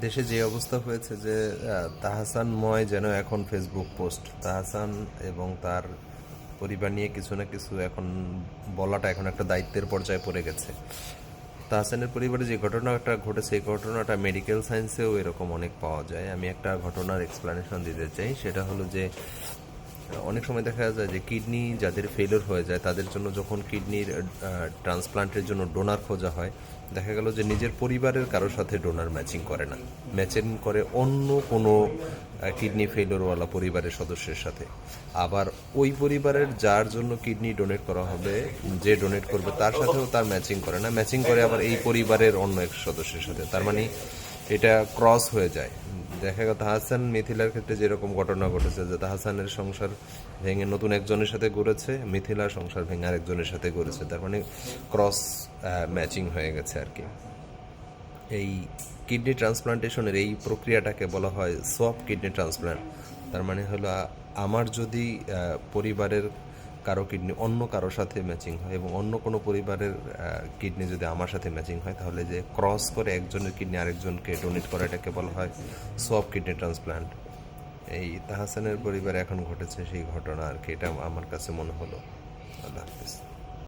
দেশে যে অবস্থা হয়েছে যে তাহাসান ময় যেন এখন ফেসবুক পোস্ট তাহসান এবং তার পরিবার নিয়ে কিছু না কিছু এখন বলাটা এখন একটা দায়িত্বের পর্যায়ে পড়ে গেছে। তাহসানের পরিবারে যে ঘটনাটা ঘটেছে এই ঘটনাটা মেডিকেল সায়েন্সেও এরকম অনেক পাওয়া যায়। আমি একটা ঘটনার এক্সপ্লানেশন দিতে চাই। সেটা হলো যে অনেক সময় দেখা যায় যে কিডনি যাদের ফেলিওর হয়ে যায়, তাদের জন্য যখন কিডনির ট্রান্সপ্লান্টের জন্য ডোনার খোঁজা হয়, দেখা গেল যে নিজের পরিবারের কারোর সাথে ডোনার ম্যাচিং করে না। ম্যাচিং করে অন্য কোনো কিডনি ফেলিওরওয়ালা পরিবারের সদস্যের সাথে। আবার ওই পরিবারের যার জন্য কিডনি ডোনেট করা হবে, যে ডোনেট করবে তার সাথেও তার ম্যাচিং করে না। ম্যাচিং করে আবার এই পরিবারের অন্য এক সদস্যের সাথে। তার মানে এটা ক্রস হয়ে যায়। দেখা গেল, তাহাসান মিথিলার ক্ষেত্রে যেরকম ঘটনা ঘটেছে যে তাহাসানের সংসার ভেঙে নতুন একজনের সাথে গড়েছে মিথিলার সংসার ভেঙে আরেকজনের সাথে গড়েছে তার মানে ক্রস ম্যাচিং হয়ে গেছে আর কি। এই কিডনি ট্রান্সপ্লান্টেশনের এই প্রক্রিয়াটাকে বলা হয় সফট কিডনি ট্রান্সপ্লান্ট তার মানে হলো আমার যদি পরিবারের কারও কিডনি অন্য কারোর সাথে ম্যাচিং হয় এবং অন্য কোনো পরিবারের কিডনি যদি আমার সাথে ম্যাচিং হয়, তাহলে যে ক্রস করে একজনের কিডনি আরেকজনকে ডোনেট করা, এটাকে বলা হয় সব কিডনি ট্রান্সপ্লান্ট এই তাহাসানের পরিবারে এখন ঘটেছে, সেই ঘটনা আর কি, এটা আমার কাছে মনে হলো। আল্লাহ হাফিজ।